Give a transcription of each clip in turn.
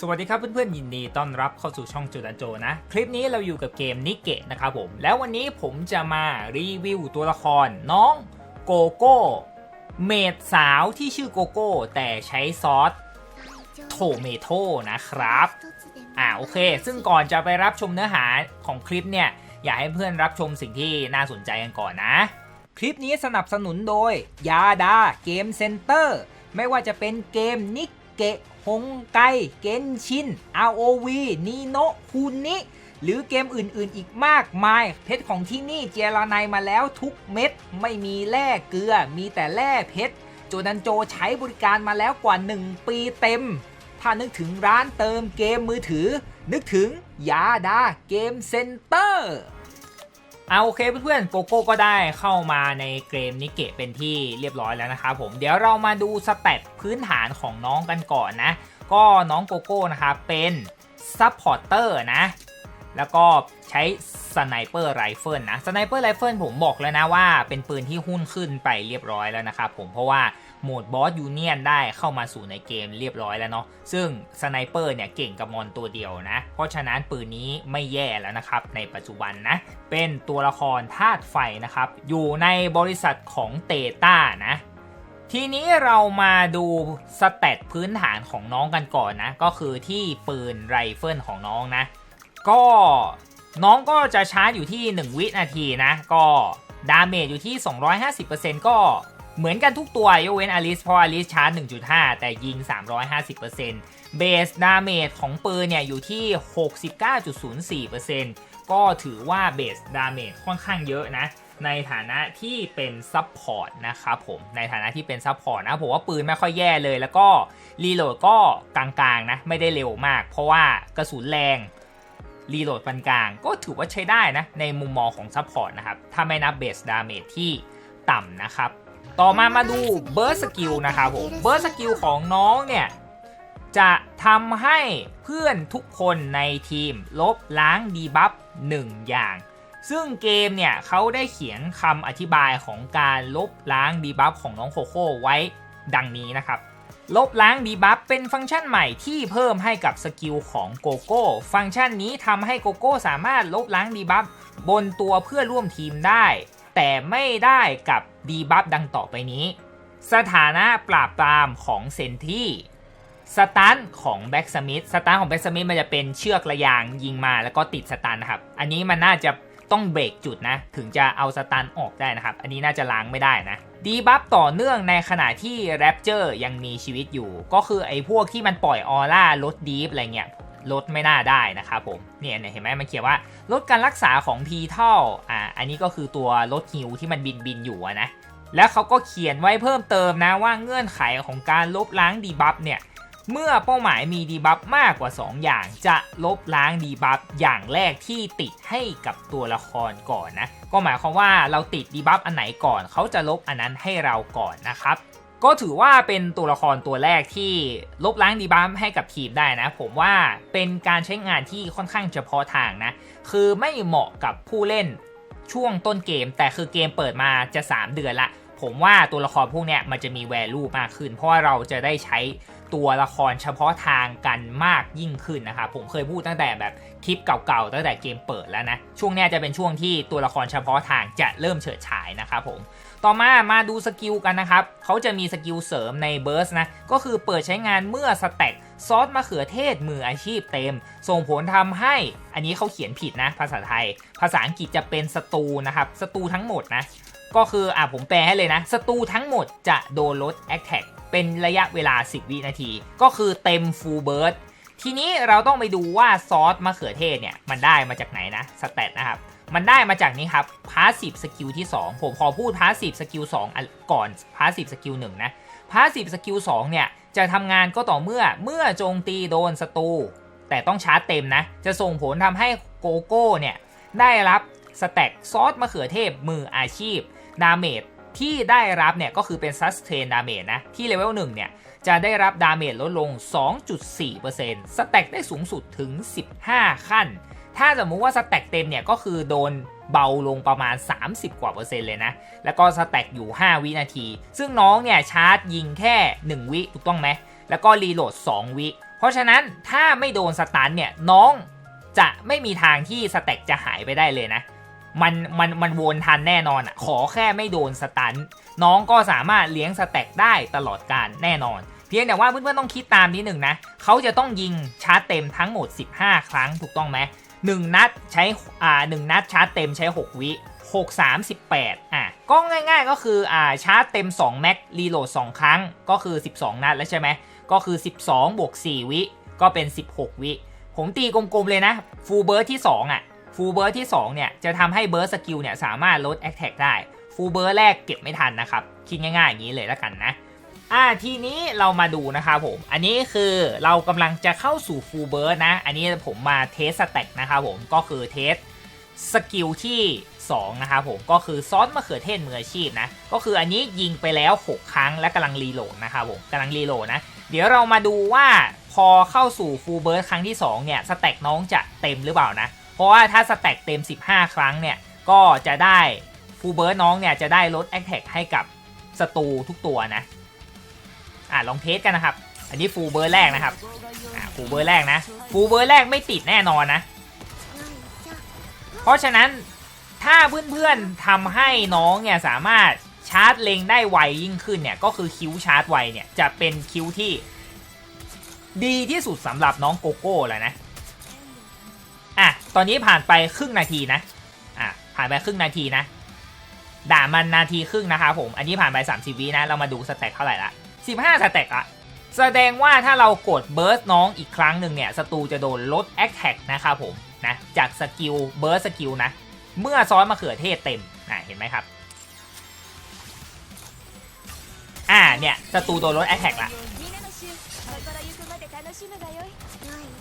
สวัสดีครับเพื่อนๆยินดีต้อนรับเข้าสู่ช่องจูดาโจนะ คลิปนี้เราอยู่กับเกมนิเกะนะครับผม แล้ววันนี้ผมจะมารีวิวตัวละครน้องโกโก้เมดสาวที่ชื่อโกโก้ แต่ใช้ซอสโทเมโตนะครับอ่าโอเค ซึ่งก่อนจะไปรับชมเนื้อหาของคลิปเนี่ย อยากให้เพื่อนรับชมสิ่งที่น่าสนใจกันก่อนนะ คลิปนี้สนับสนุนโดยยาดาเกมเซ็นเตอร์ไม่ว่าจะเป็นเกมนิ เกะฮงไก เกนชิน ROV นีโนคูนิหรือเกมอื่นๆ อีกมากมาย เพชรของที่นี่เจรไนมาแล้วทุกเม็ด ไม่มีแร่เกลือ มีแต่แร่เพชรโจดันโจใช้บริการมาแล้วกว่า 1 ปีเต็ม ถ้านึกถึงร้านเติมเกมมือถือ นึกถึงยาดาเกมเซ็นเตอร์ เอาโอเคเพื่อนๆโกโก้ก็ได้เข้ามาในเกมนิเกะเป็นที่เรียบร้อยแล้วนะครับผมเดี๋ยวเรามาดูสเตตพื้นฐานของน้องกันก่อนนะ ก็น้องโกโก้นะครับเป็นซัพพอร์เตอร์นะ แล้วก็ใช้สไนเปอร์ไรเฟิลนะสไนเปอร์ไรเฟิลผมบอกแล้วนะว่าเป็นปืนที่หุ้นขึ้นไปเรียบร้อยแล้วนะครับผมเพราะว่า โหมดบอสยูเนียนได้เข้ามาสู่ในเกมเรียบร้อยแล้วเนาะซึ่งสไนเปอร์เนี่ยเก่งกับมอนตัวเดียวนะ เพราะฉะนั้นปืนนี้ไม่แย่แล้วนะครับในปัจจุบันนะ เป็นตัวละครธาตุไฟนะครับ อยู่ในบริษัทของเตต้านะทีนี้เรามาดูสเตตพื้นฐานของน้องกันก่อนนะ ก็คือที่ปืนไรเฟิลของน้องนะ ก็น้องก็จะชาร์จอยู่ที่ 1 วินาทีนะ ก็ดาเมจอยู่ที่ 250%ก็ เหมือนกันทุกตัวยกเว้นอลิสเพราะอลิสชาร์จ 1.5 แต่ยิง 350%เบสดาเมจของปืนเนี่ยอยู่ที่ 69.04%ก็ถือว่าเบสดาเมจค่อนข้างเยอะนะ ในฐานะที่เป็นซับพอร์ตนะครับผม ในฐานะที่เป็นซับพอร์ตนะ ผมว่าปืนไม่ค่อยแย่เลย แล้วก็รีโหลดก็กลางๆนะ ไม่ได้เร็วมาก เพราะว่ากระสุนแรงรีโหลดปานกลาง ก็ถือว่าใช้ได้นะ ในมุมมองของซัพพอร์ตนะครับ ถ้าไม่นับเบสดาเมจที่ต่ำนะครับ ต่อมามาดูเบิร์สกิลนะครับผมเบิร์สกิลของน้องเนี่ย จะทำให้เพื่อนทุกคนในทีมลบล้างดีบัฟหนึ่งอย่าง ซึ่งเกมเนี่ยเขาได้เขียนคำอธิบายของการลบล้างดีบัฟของน้องโคโค่ไว้ดังนี้นะครับ ลบล้างดีบัฟเป็นฟังก์ชันใหม่ที่เพิ่มให้กับสกิลของโกโก้ ฟังก์ชันนี้ทำให้โกโก้สามารถลบล้างดีบัฟบนตัวเพื่อร่วมทีมได้ แต่ไม่ได้กับดีบัฟดังต่อไปนี้ สถานะปราบปรามของเซนที่สตันของแบ็กสมิธสตันของแบ็กสมิธมันจะเป็นเชือกระยางยิงมาแล้วก็ติดสตันนะครับ อันนี้มันน่าจะต้องเบรกจุดนะ ถึงจะเอาสตันออกได้นะครับ อันนี้น่าจะล้างไม่ได้นะ ดีบัฟต่อเนื่องในขณะที่แรปเจอร์ยังมีชีวิตอยู่ ก็คือไอ้พวกที่มันปล่อยออร่าลดดีฟอะไรเงี้ย ลดไม่น่าได้นะครับผมเนี่ยเห็นไหมมันเขียนว่าลดการรักษาของพีเท่าอ่าอันนี้ก็คือตัวลดฮิวที่มันบินบินอยู่นะแล้วเขาก็เขียนไว้เพิ่มเติมนะว่าเงื่อนไขของการลบล้างดีบัฟเนี่ยเมื่อเป้าหมายมีดีบัฟมากกว่า 2 อย่างจะลบล้างดีบัฟอย่างแรกที่ติดให้กับตัวละครก่อนนะก็หมายความว่าเราติดดีบัฟอันไหนก่อนเขาจะลบอันนั้นให้เราก่อนนะครับ ก็ถือว่าเป็นตัวละครตัวแรกที่ลบล้างดีบัฟให้กับทีมได้นะ ผมว่าเป็นการใช้งานที่ค่อนข้างเฉพาะทางนะ คือไม่เหมาะกับผู้เล่นช่วงต้นเกม แต่คือเกมเปิดมาจะ 3 เดือนละ ผมว่าตัวละครพวกเนี้ยมันจะมีแวลูมากขึ้น เพราะว่าเราจะได้ใช้ตัวละครเฉพาะทางกันมากยิ่งขึ้นนะครับผมเคยพูดตั้งแต่แบบคลิปเก่าๆตั้งแต่เกมเปิดแล้วนะช่วงนี้จะเป็นช่วงที่ตัวละครเฉพาะทางจะเริ่มเฉิดฉายนะครับผม ต่อมามาดูสกิลกันนะครับ เขาจะมีสกิลเสริมในเบิร์สนะ ก็คือเปิดใช้งานเมื่อสแต็กซอสมะเขือเทศมืออาชีพเต็ม ส่งผลทำให้ อันนี้เขาเขียนผิดนะ ภาษาไทย ภาษาอังกฤษจะเป็นสตูนะครับ สตูทั้งหมดนะ ก็คืออะผมแปลให้เลยนะ สตูทั้งหมดจะโดนลดแอคแท็กเป็นระยะเวลา 10 วินาที ก็คือเต็มฟูลเบิร์ทีนี้เราต้องไปดูว่าซอสมะเขือเทศเนี่ยมันได้มาจากไหนนะสเตตนะครับ มันได้มาจากนี้ครับ passive skill ที่ 2 ผมขอพูด passive skill 2อันก่อน passive skill 1 นะ passive skill 2 เนี่ย จะทำงานก็ต่อเมื่อเมื่อโจมตีโดนศัตรูแต่ต้องชาร์จเต็มนะ จะส่งผลทำให้โกโก้เนี่ย ได้รับสแต็กซอสมะเขือเทศมืออาชีพ ดาเมจที่ได้รับเนี่ย ก็คือเป็น sustain damage นะ ที่เลเวล1เนี่ย จะได้รับดาเมจลดลง 2.4%สแต็กได้สูงสุดถึง 15 ขั้น ถ้าสมมุติว่าสแต็กเต็มเนี่ยก็คือโดนเบาลงประมาณ 30 กว่าเปอร์เซ็นต์เลยนะ แล้วก็สแต็กอยู่ 5 วินาที ซึ่งน้องเนี่ยชาร์จยิงแค่ 1 วิถูกต้องไหม แล้วก็รีโหลด 2 วิ เพราะฉะนั้นถ้าไม่โดนสตันเนี่ยน้องจะไม่มีทางที่สแต็กจะหายไปได้เลยนะ มันมันมันวนทันแน่นอนอะ ขอแค่ไม่โดนสตัน น้องก็สามารถเลี้ยงสแต็กได้ตลอดการแน่นอน เพียงแต่ว่าเพื่อนๆต้องคิดตามนิดหนึ่งนะ เขาจะต้องยิงชาร์จเต็มทั้งหมด 15 ครั้งถูกต้องไหม หนึ่งนัดใช้อ่าหนึ่งนัดชาร์จเต็มใช้ 6 วิ 6 38 อะ ก็ง่ายๆก็คืออ่าชาร์จเต็ม 2 แม็กรีโหลด 2 ครั้ง ก็คือ 12 นัดแล้วใช่ไหม ก็คือ 12 บวก 4 วิ ก็เป็น 16 วิ ผมตีกลมๆเลยนะ ฟูลเบิร์ที่ 2 อะ ฟูลเบิร์ที่ 2 เนี่ย จะทำให้เบิร์สกิลเนี่ย สามารถลดแอคแท็กได้ ฟูลเบิร์แรกเก็บไม่ทันนะครับ คิดง่ายๆอย่างนี้เลยแล้วกันนะ อ่าทีนี้เรามาดูนะครับผม อันนี้คือเรากำลังจะเข้าสู่ฟูลเบิร์นะ อันนี้ผมมาเทสสแต็กนะครับผม ก็คือเทสสกิลที่ 2 นะครับผม ก็คือซ้อสมะเขือเทศมืออาชีพนะ ก็คืออันนี้ยิงไปแล้ว 6 ครั้งและกำลังรีโหลดนะครับผมกำลังรีโหลดนะ เดี๋ยวเรามาดูว่าพอเข้าสู่ฟูลเบิร์ครั้งที่ 2 เนี่ยสแต็กน้องจะเต็มหรือเปล่านะ เพราะว่าถ้าสแต็กเต็ม 15 ครั้งเนี่ย ก็จะได้ฟูลเบิร์น้องเนี่ยจะได้ลดแอคแท็กให้กับศัตรูทุกตัวนะ อะลองเทสกันนะครับ อันนี้ฟูเบิร์แรกนะครับอะฟูเบิร์แรกนะ ฟูเบิร์แรกไม่ติดแน่นอนนะ เพราะฉะนั้นถ้าเพื่อนๆทำให้น้องเนี่ยสามารถชาร์จเลงได้ไวยิ่งขึ้นเนี่ยก็คือคิวชาร์จไวเนี่ยจะเป็นคิวที่ ดีที่สุดสำหรับน้องโกโก้แล้วนะอะตอนนี้ผ่านไปครึ่งนาทีนะอะผ่านไปครึ่งนาทีนะด่ามันนาทีครึ่งนะคะผม อันนี้ผ่านไป 30 วินะ เรามาดูสแต็กเท่าไหร่ละ 15สแต็กอะแสดงว่าถ้าเรากดเบิร์สน้องอีกครั้งหนึ่งเนี่ยศัตรูจะโดนลดแอคแท็กนะครับผมนะจากสกิลเบิร์สสกิลนะ เมื่อซอสมะเขือเทศเต็มนะเห็นไหมครับ อ่าเนี่ยศัตรูโดนลดแอคแท็กละ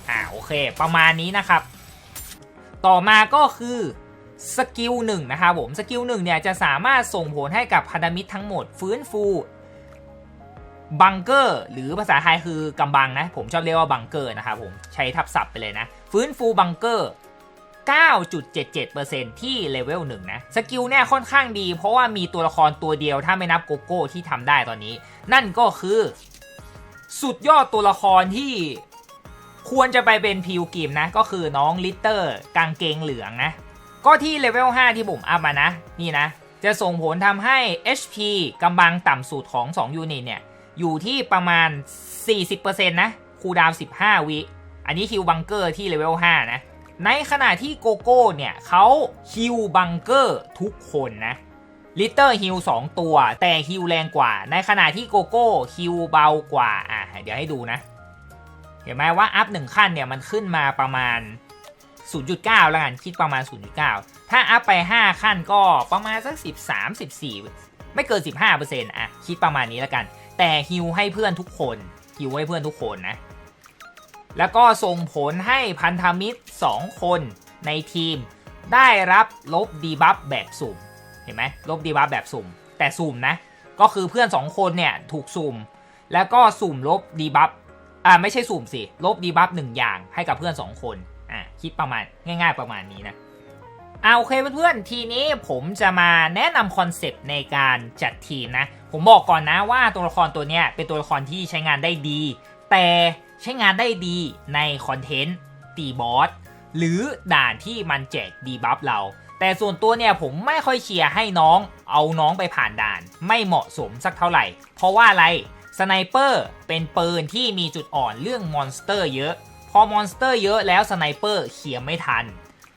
อ่าโอเค ประมาณนี้นะครับ ต่อมาก็คือสกิลหนึ่งนะครับผมสกิลหนึ่งเนี่ยจะสามารถส่งผลให้กับพันธมิตรทั้งหมดฟื้นฟู บังเกอร์หรือภาษาไทยคือกำบังนะ ผมชอบเรียกว่าบังเกอร์นะครับผมใช้ทับศัพท์ไปเลยนะ ฟื้นฟูบังเกอร์ 9.77%ที่เลเวล1นะ สกิลเนี่ยค่อนข้างดี เพราะว่ามีตัวละครตัวเดียวถ้าไม่นับโกโก้ที่ทำได้ตอนนี้ นั่นก็คือ สุดยอดตัวละครที่ควรจะไปเป็นพิวกิมนะ ก็คือน้องลิตเตอร์กางเกงเหลืองนะ ก็ที่เลเวล 5 ที่ผมอัพมานะ นี่นะ จะส่งผลทำให้ HP กำบังต่ำสุดของ 2 ยูนิตเนี่ย อยู่ที่ประมาณ 40%นะคูดาว15 วิ อันนี้ฮิวบังเกอร์ที่เลเวล5นะ ในขณะที่โกโก้เนี่ยเขาฮิวบังเกอร์ทุกคนนะลิตเตอร์ฮิล2ตัว แต่ฮิลแรงกว่า ในขณะที่โกโก้ฮิลเบากว่า อะ เดี๋ยวให้ดูนะ เห็นไหมว่าอัพหนึ่งขั้นเนี่ย มันขึ้นมาประมาณ 0.9 แล้วกัน คิดประมาณ 0.9 ถ้าอัพไป 5 ขั้นก็ประมาณสัก 13 14 ไม่เกิน 15%อะ คิดประมาณนี้แล้วกัน แต่ฮิวให้เพื่อนทุกคนฮิวให้เพื่อนทุกคนนะ แล้วก็ส่งผลให้พันธมิตร 2 คนในทีมได้รับลบดีบัฟแบบสุ่ม เห็นไหมลบดีบัฟแบบสุ่ม แต่สุ่มนะ ก็คือเพื่อน 2 คนเนี่ยถูกสุ่ม แล้วก็สุ่มลบดีบัฟอ่าไม่ใช่สุ่มสิ ลบดีบัฟหนึ่งอย่างให้กับเพื่อน 2 คนอ่าคิดประมาณง่าย ๆ ประมาณนี้นะอ่าโอเคเพื่อนๆ ทีนี้ผมจะมาแนะนำคอนเซปต์ในการจัดทีมนะ ผมบอกก่อนนะว่าตัวละครตัวเนี้ยเป็นตัวละครที่ใช้งานได้ดี แต่ใช้งานได้ดีในคอนเทนต์ตีบอสหรือด่านที่มันแจกดีบัฟเรา แต่ส่วนตัวเนี่ยผมไม่ค่อยเชียร์ให้น้องเอาน้องไปผ่านด่าน ไม่เหมาะสมสักเท่าไหร่ เพราะว่าอะไรสไนเปอร์เป็นปืนที่มีจุดอ่อนเรื่องมอนสเตอร์เยอะ พอมอนสเตอร์เยอะแล้วสไนเปอร์เคลียไม่ทัน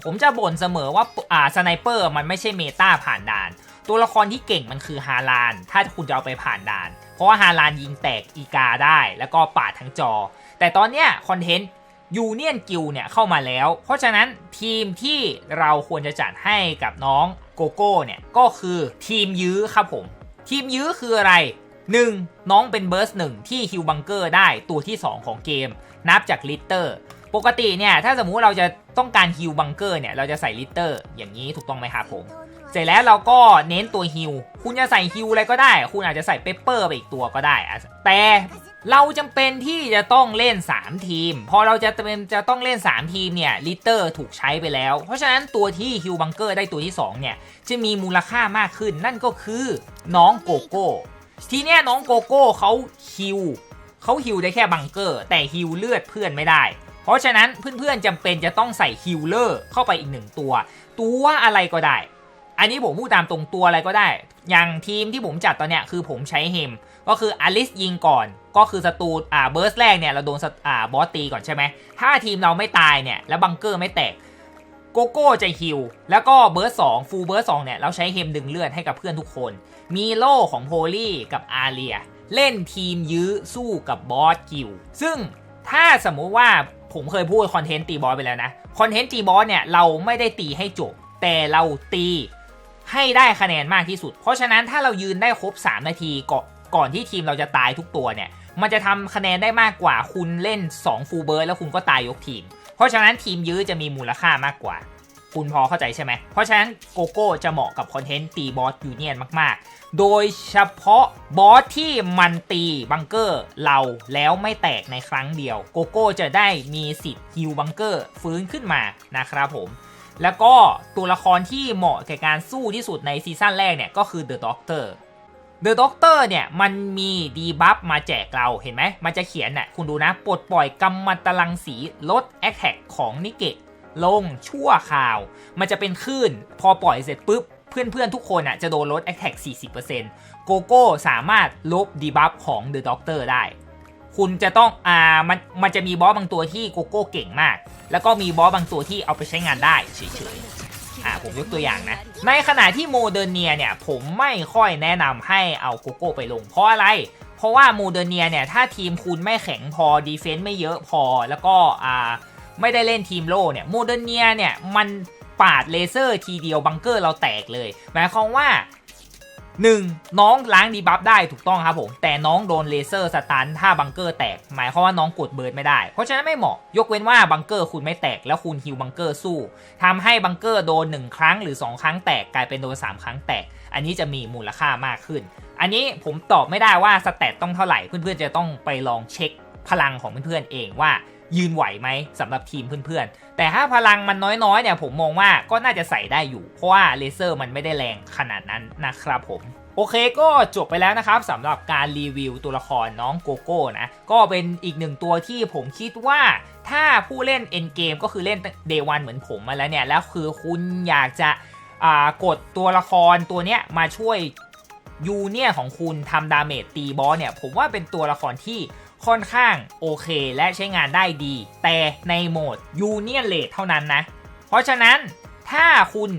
ผมจะบ่นเสมอว่าอ่าสไนเปอร์มันไม่ใช่เมตาผ่านด่าน ตัวละครที่เก่งมันคือฮาลาน ถ้าคุณจะเอาไปผ่านด่าน เพราะว่าฮาลานยิงแตกอีกาได้ แล้วก็ปาดทั้งจอ แต่ตอนเนี้ยคอนเทนต์ยูเนียนกิลเนี่ยเข้ามาแล้ว เพราะฉะนั้นทีมที่เราควรจะจัดให้กับน้องโกโก้เนี่ยก็คือทีมยื้อครับผม ทีมยื้อคืออะไร 1. น้องเป็นเบิร์สหนึ่งที่ฮิวบังเกอร์ได้ตัวที่ 2 ของเกม นับจากลิตเตอร์ ปกติเนี่ยถ้าสมมุติเราจะต้องการฮิวบังเกอร์เนี่ยเราจะใส่ลิตเตอร์อย่างนี้ถูกต้องไหมครับผม เสร็จแล้วเราก็เน้นตัวฮิวคุณจะใส่ฮิวอะไรก็ได้ คุณอาจจะใส่เปเปอร์ไปอีกตัวก็ได้ แต่เราจำเป็นที่จะต้องเล่น 3 ทีม พอเราจะเป็นจะต้องเล่น 3 ทีมเนี่ยลิเตอร์ถูกใช้ไปแล้ว เพราะฉะนั้นตัวที่ฮิวบังเกอร์ได้ตัวที่ 2 เนี่ยจะมีมูลค่ามากขึ้นนั่นก็คือน้องโกโก้ ทีเนี้ยน้องโกโก้เขาฮิวเขาฮิลได้แค่บังเกอร์ แต่ฮิลเลือดเพื่อนไม่ได้ เพราะฉะนั้นเพื่อนๆจำเป็นจะต้องใส่ฮิลเลอร์เข้าไปอีกหนึ่งตัว ตัวอะไรก็ได้ อันนี้ผมพูดตามตรงตัวอะไรก็ได้ อย่างทีมที่ผมจัดตอนเนี้ยคือผมใช้เฮม ก็คืออลิสยิงก่อน ก็คือศัตรูอ่าเบิร์สแรกเนี่ยเราโดนอ่าบอสตีก่อนใช่ไหม ถ้าทีมเราไม่ตายเนี่ยแล้วบังเกอร์ไม่แตกโกโก้จะฮิลแล้วก็เบิร์สสองฟูเบิร์สสองเนี่ยเราใช้เฮมดึงเลือดให้กับเพื่อนทุกคน มีโล่ของโพลี่กับอาเรีย เล่นทีมยื้อสู้กับบอสกิล ซึ่งถ้าสมมุติว่าผมเคยพูดคอนเทนต์ตีบอสไปแล้วนะ คอนเทนต์ตีบอสเนี่ยเราไม่ได้ตีให้จบ แต่เราตี ให้ได้คะแนนมากที่สุด เพราะฉะนั้นถ้าเรายืนได้ครบ 3 นาทีก่อนก่อนที่ทีมเราจะตายทุกตัวเนี่ย มันจะทำคะแนนได้มากกว่าคุณเล่น 2 ฟูลเบิร์ดแล้วคุณก็ตายยกทีม เพราะฉะนั้นทีมยื้อจะมีมูลค่ามากกว่า คุณพอเข้าใจใช่ไหม เพราะฉะนั้นโกโก้จะเหมาะกับคอนเทนต์ตีบอสยูเนียนมาก ๆ โดยเฉพาะบอสที่มันตีบังเกอร์เราแล้วไม่แตกในครั้งเดียว โกโก้จะได้มีสิทธิ์ฮิวบังเกอร์ฟื้นขึ้นมานะครับผม แล้วก็ตัวละครที่เหมาะแก่การสู้ที่สุดในซีซั่นแรกเนี่ยก็คือ The Doctor The Doctor เตอร์เนี่ยมันมีดีบัฟมาแจกเราเห็นไหม มันจะเขียนน่ะคุณดูนะ ปลดปล่อยกำมันตรังสีลดแอคแท็กของนิเกะลงชั่วคราว มันจะเป็นคลื่นพอปล่อยเสร็จปุ๊บ เพื่อนๆ ทุกคนอะจะโดนลดแอคแท็ก40%โกโก้สามารถลบดีบัฟของ The Doctor ได้ คุณจะต้องอ่ามันมันจะมีบอสบางตัวที่โกโก้เก่งมาก แล้วก็มีบอสบางตัวที่เอาไปใช้งานได้เฉยๆอ่าผมยกตัวอย่างนะ ในขณะที่โมเดอร์เนียเนี่ยผมไม่ค่อยแนะนำให้เอาโกโก้ไปลง เพราะอะไร เพราะว่าโมเดอร์เนียเนี่ยถ้าทีมคุณไม่แข็งพอดีเฟนต์ไม่เยอะพอแล้วก็อ่าไม่ได้เล่นทีมโล่เนี่ยโมเดอร์เนียเนี่ยมันปาดเลเซอร์ทีเดียวบังเกอร์เราแตกเลย หมายความว่า หนึ่งน้องล้างดีบัฟได้ถูกต้องครับผม แต่น้องโดนเลเซอร์สตันถ้าบังเกอร์แตก หมายความว่าน้องกดเบิร์ดไม่ได้ เพราะฉะนั้นไม่เหมาะ ยกเว้นว่าบังเกอร์คุณไม่แตกแล้วคุณฮิวบังเกอร์สู้ทำให้บังเกอร์โดน 1 ครั้งหรือ 2 ครั้งแตกกลายเป็นโดน 3 ครั้งแตก อันนี้จะมีมูลค่ามากขึ้น อันนี้ผมตอบไม่ได้ว่าสแตตต้องเท่าไหร่เพื่อนๆจะต้องไปลองเช็คพลังของเพื่อนๆเองว่า ยืนไหวไหมสำหรับทีมเพื่อนๆ แต่ถ้าพลังมันน้อยๆเนี่ยผมมองว่าก็น่าจะใส่ได้อยู่ เพราะว่าเลเซอร์มันไม่ได้แรงขนาดนั้นนะครับผมโอเคก็จบไปแล้วนะครับสำหรับการรีวิวตัวละครน้องโกโก้นะ ก็เป็นอีกหนึ่งตัวที่ผมคิดว่า ถ้าผู้เล่นเอ็นเกมก็คือเล่นเดวันเหมือนผมมาแล้วเนี่ย แล้วคือคุณอยากจะกดตัวละครตัวเนี้ยมาช่วยยูเนี่ยของคุณทำดาเมจตีบอสเนี่ย ผมว่าเป็นตัวละครที่ ค่อนข้างโอเคและใช้งานได้ดี แต่ในโหมดยูเนียนเลทเท่านั้นนะ เพราะฉะนั้นถ้าคุณ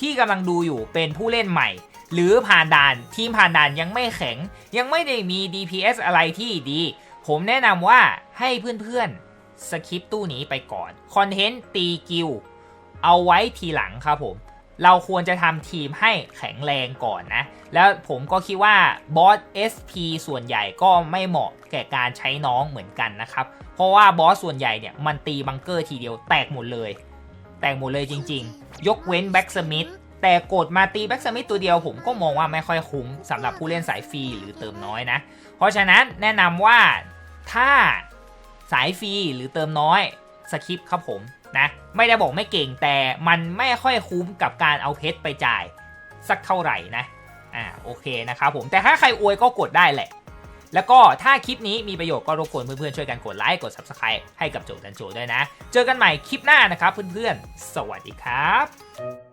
ที่กำลังดูอยู่เป็นผู้เล่นใหม่ หรือผ่านด่านทีมผ่านด่านยังไม่แข็ง ยังไม่ได้มี DPS อะไรที่ดี ผมแนะนำว่าให้เพื่อนๆสคิปตู้นี้ไปก่อน คอนเทนต์ตีกิลเอาไว้ทีหลังครับผม เราควรจะทำทีมให้แข็งแรงก่อนนะ แล้วผมก็คิดว่าบอส SP ส่วนใหญ่ก็ไม่เหมาะแก่การใช้น้องเหมือนกันนะครับ เพราะว่าบอสส่วนใหญ่เนี่ยมันตีบังเกอร์ทีเดียวแตกหมดเลย แตกหมดเลยจริง ๆ ยกเว้นแบ็กสมิธแต่กดมาตีแบ็กสมิธตัวเดียวผมก็มองว่าไม่ค่อยคุ้มสำหรับผู้เล่นสายฟรีหรือเติมน้อยนะ เพราะฉะนั้นแนะนำว่าถ้าสายฟรีหรือเติมน้อยสคิปครับผม นะไม่ได้บอกไม่เก่งแต่มันไม่ค่อยคุ้มกับการเอาเพชรไปจ่ายสักเท่าไหร่นะอ่าโอเคนะครับผมแต่ถ้าใครอวยก็กดได้แหละ แล้วก็ถ้าคลิปนี้มีประโยชน์ก็รบกวนเพื่อนๆช่วยกันกดไลค์กด Subscribe ให้กับโจดันโจด้วยนะ เจอกันใหม่คลิปหน้านะครับเพื่อนๆ สวัสดีครับ